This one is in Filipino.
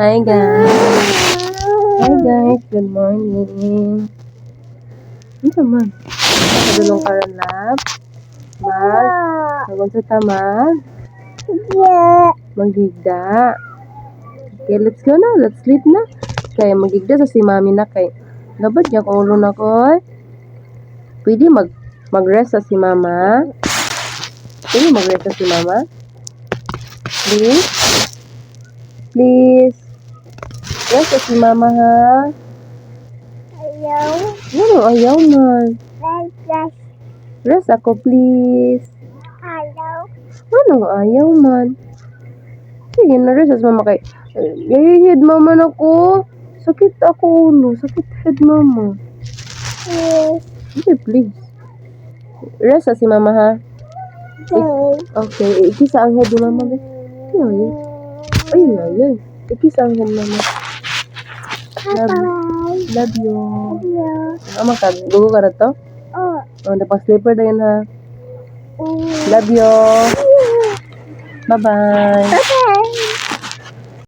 Hi guys. Hi guys, good morning. Ano naman? Padulong ka rin lab. Mag. Magunsa ta mag. Maghigda. Okay, let's go na. Let's sleep na. Kaya maghigda sa si mami na kay. Dapat niya kung ulo na ko. Pwede mag mag-rest sa si mama. Pwede mag-rest sa si mama. Please. Please. Rest sa si mama ha. Ayaw. Ano ayaw man. Yes. Rest ako please. Ayaw. Ano ayaw man. Sige na rest sa mama kay. Yayihid mama na ko. Sakit ako ulo. Sakit head mama. Yes. Hindi please. Rest si mama ha. Okay. Okay. Ikisa ang head ni mama. be. Ay, ay, ay, ay. Ikisa ang head mama. Love, love you. Ayaw. Ama ka. Gugo ka na to? Oh. Oh, napang sleeper na yun ha. Mm. Love you. Bye-bye.